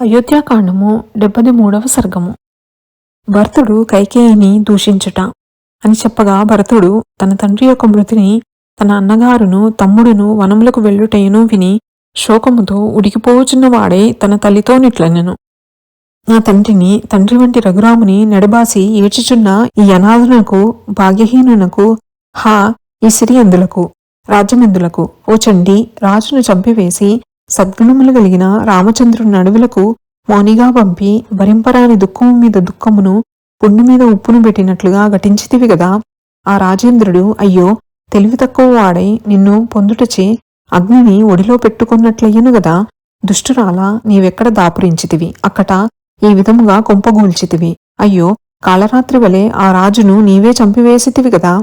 అయోధ్యాకాండము డెబ్బది మూడవ సర్గము. భరతుడు కైకేయిని దూషించుట అని చెప్పగా భరతుడు తన తండ్రి యొక్క మృతిని తన అన్నగారును తమ్ముడును వనములకు వెళ్ళుటయును విని శోకముతో ఉడికిపోచున్నవాడై తన తల్లితో నిట్లనెను. నా తండ్రిని తండ్రి వంటి రఘురాముని నడిబాసి ఏడ్చుచున్న ఈ అనాథునకు భాగ్యహీనునకు హా ఈ సిరి ఎందులకు రాజ్యమెందులకు ఓ చండి రాజును చంపివేసి సద్గుణములు కలిగిన రామచంద్రుని నడువులకు మౌనిగా పంపి భరింపరాని దుఃఖము మీద దుఃఖమును పుండు మీద ఉప్పును పెట్టినట్లుగా ఘటించితివి గదా. ఆ రాజేంద్రుడు అయ్యో తెలివి తక్కువ వాడై నిన్ను పొందుటచే అగ్నిని ఒడిలో పెట్టుకున్నట్లయ్యను గదా. దుష్టురాలా నీవెక్కడ దాపురించితివి? అక్కట ఈ విధముగా కొంపగూల్చితివి. అయ్యో కాళరాత్రి వలె ఆ రాజును నీవే చంపివేసితివి గదా.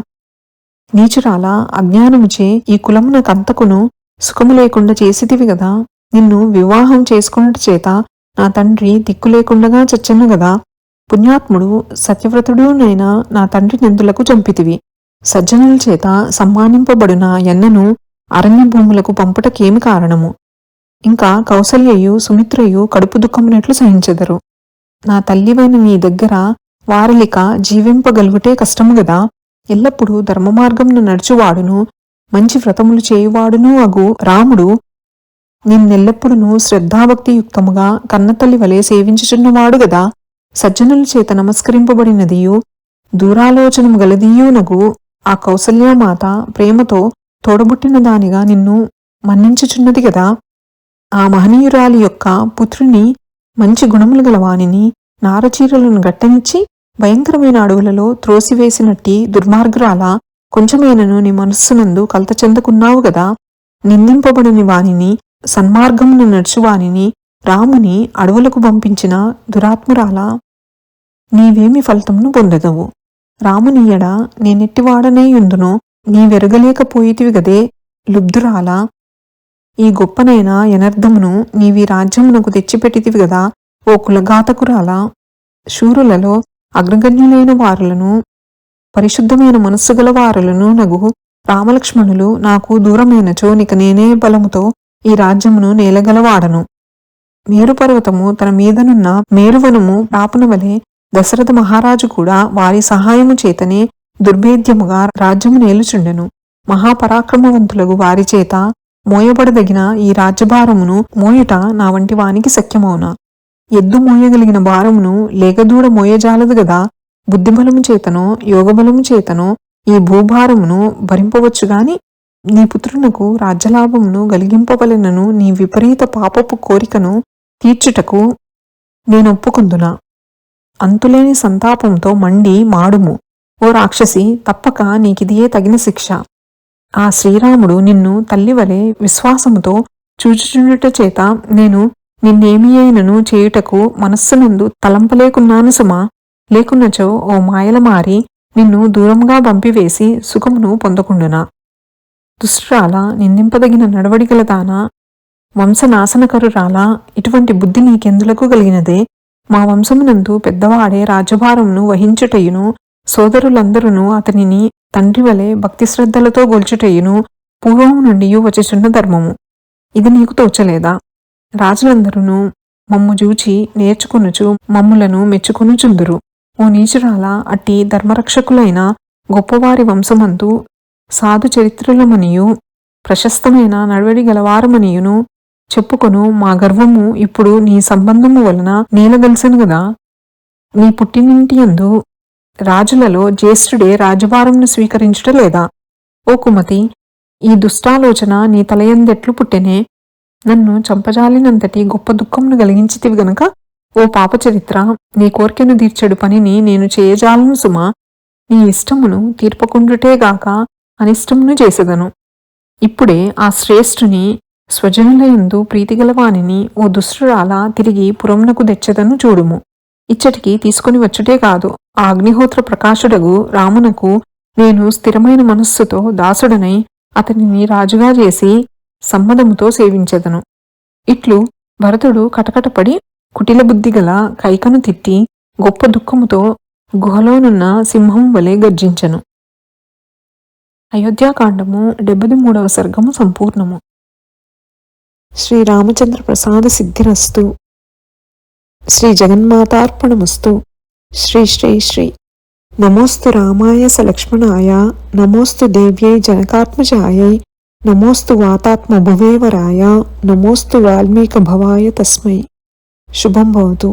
నీచురాలా అజ్ఞానముచే ఈ కులమునకంతకును సుఖము లేకుండా చేసితివి కదా నిన్ను వివాహం చేసుకున్నట్టు చేత నా తండ్రి దిక్కు లేకుండగా చచ్చను గదా. పుణ్యాత్ముడు సత్యవ్రతుడు నైనా నా తండ్రి నిందులకు చంపితివి. సజ్జనుల చేత సమ్మానింపబడిన ఎన్నను అరణ్య భూములకు పంపుటకేమి కారణము? ఇంకా కౌసల్యయు సుమిత్రయు కడుపు దుఃఖమునట్లు సహించెదరు. నా తల్లివైన నీ దగ్గర వారలిక జీవింపగలుగుటే కష్టము గదా. ఎల్లప్పుడూ ధర్మమార్గమును నడుచువాడును మంచి వ్రతములు చేయువాడును అగు రాముడు. నిన్నెల్లప్పుడును శ్రద్ధాభక్తియుక్తముగా కన్నతల్లి వలె సేవించుచున్నవాడు గదా. సజ్జనుల చేత నమస్కరింపబడినదియు దూరాలోచనము గలదీయునగు ఆ కౌసల్యామాత ప్రేమతో తోడబుట్టిన దానిగా నిన్ను మన్నించుచున్నది గదా. ఆ మహనీయురాలి యొక్క పుత్రుని మంచి గుణములు గలవానిని నారచీరలను గట్టనిచ్చి భయంకరమైన అడవులలో త్రోసివేసినట్టి దుర్మార్గురాల. కొంచెమైనను నీ మనస్సునందు కలత చెందుకున్నావు గదా. నిందింపబడని వానిని సన్మార్గమును నడుచువానిని రాముని అడవులకు పంపించిన దురాత్మురాల. నీవేమి ఫలితమును పొందదవు. రామునియడ నేనెట్టివాడనే యుందునో నీవెరగలేకపోయితివి గదే లుబ్ధురాల. ఈ గొప్పనైన ఎనర్ధమును నీవి రాజ్యమునకు తెచ్చిపెట్టితివి గదా ఓ కులఘాతకురాల శూరులలో అగ్రగణ్యులైన వారులను పరిశుద్ధమైన మనస్సు గలవారులను నగు. రామలక్ష్మణులు నాకు దూరమైనచో నిక నేనే బలముతో ఈ రాజ్యమును నేలగలవాడను. మేరుపర్వతము తన మీదనున్న మేరువనము ప్రాపునవలే దశరథ మహారాజు కూడా వారి సహాయము చేతనే దుర్భేద్యముగా రాజ్యము నేలుచుండెను. మహాపరాక్రమవంతులకు వారి చేత మోయబడదగిన ఈ రాజ్యభారమును మోయుట నా వంటి వానికి శక్యమౌనా? ఎద్దు మోయగలిగిన భారమును లేగదూడ మోయజాలదు గదా? బుద్ధిబలము చేతనో యోగబలము చేతనో ఈ భూభారమును భరింపవచ్చు గాని నీ పుత్రునకు రాజ్యలాభమును గలిగింపవలెనను నీ విపరీత పాపపు కోరికను తీర్చుటకు నేనొప్పుకుందునా అంతులేని సంతాపంతో మండి మాడుము. ఓ రాక్షసి తప్పక నీకిదియే తగిన శిక్ష. ఆ శ్రీరాముడు నిన్ను తల్లివలే విశ్వాసముతో చూచుచుండుట చేత నేను నిన్నేమి అయినను చేయుటకు మనస్సునందు తలంపలేకున్నాను సుమా. లేకున్నచో ఓ మాయల మారి నిన్ను దూరంగా పంపివేసి సుఖమును పొందకుండునా? దుష్టురాల నిందింపదగిన నడవడికల తాన వంశనాశనకరురాలా ఇటువంటి బుద్ధి నీకెందులకు కలిగినదే? మా వంశమునందు పెద్దవాడే రాజభారమును వహించుటయును సోదరులందరూ అతనిని తండ్రి వలె భక్తి శ్రద్ధలతో గొల్చుటయును పూర్వము నుండి వచ్చుచున్న ధర్మము. ఇది నీకు తోచలేదా? రాజులందరూ మమ్ము జూచి నేర్చుకొనుచు మమ్ములను మెచ్చుకొనుచుందురు. ఓ నీచురాల అట్టి ధర్మరక్షకులైన గొప్పవారి వంశమందు సాధు చరిత్రులమనియు ప్రశస్తమైన నడవడి గలవారమనియును చెప్పుకొను మా గర్వము ఇప్పుడు నీ సంబంధము వలన నీలగలిసను గదా. నీ పుట్టినింటి యందు రాజులలో జ్యేష్ఠుడే రాజభారంను స్వీకరించుట లేదా? ఓ కుమతి ఈ దుష్టాలోచన నీ తలయందెట్లు పుట్టెనే నన్ను చంపజాలినంతటి గొప్ప దుఃఖమును కలిగించితివి గనక? ఓ పాపచరిత్ర నీ కోరికను తీర్చడు పనిని నేను చేయజాలను సుమా. నీ ఇష్టమును తీర్పకుండుటేగాక అనిష్టమును చేసెదను. ఇప్పుడే ఆ శ్రేష్ఠుని స్వజనులయందు ప్రీతిగలవాణిని ఓ దుష్టురాల తిరిగి పురమునకు తెచ్చదను చూడుము. ఇచ్చటికి తీసుకుని వచ్చుటే కాదు ఆ అగ్నిహోత్ర ప్రకాశుడగు రామునకు నేను స్థిరమైన మనస్సుతో దాసుడనై అతనిని రాజుగా చేసి సమ్మదముతో సేవించెదను. ఇట్లు భరతుడు కటకటపడి కుటిల బుద్ధి గల కైకను తిట్టి గొప్ప దుఃఖముతో గుహలోనున్న సింహం వలె గర్జించెను. అయోధ్యాకాండము డెబ్బది మూడవ సర్గము సంపూర్ణము. శ్రీరామచంద్ర ప్రసాద సిద్ధిరస్తు. శ్రీ జగన్మాతార్పణమస్తు. శ్రీ శ్రీ శ్రీ. నమోస్తు రామాయ సలక్ష్మణాయ. నమోస్తు దేవ్యై జనకాత్మజాయై. నమోస్తు వాతాత్మ భువేవరాయ నమోస్తు వాల్మీక భవాయ తస్మై. శుభం భవతు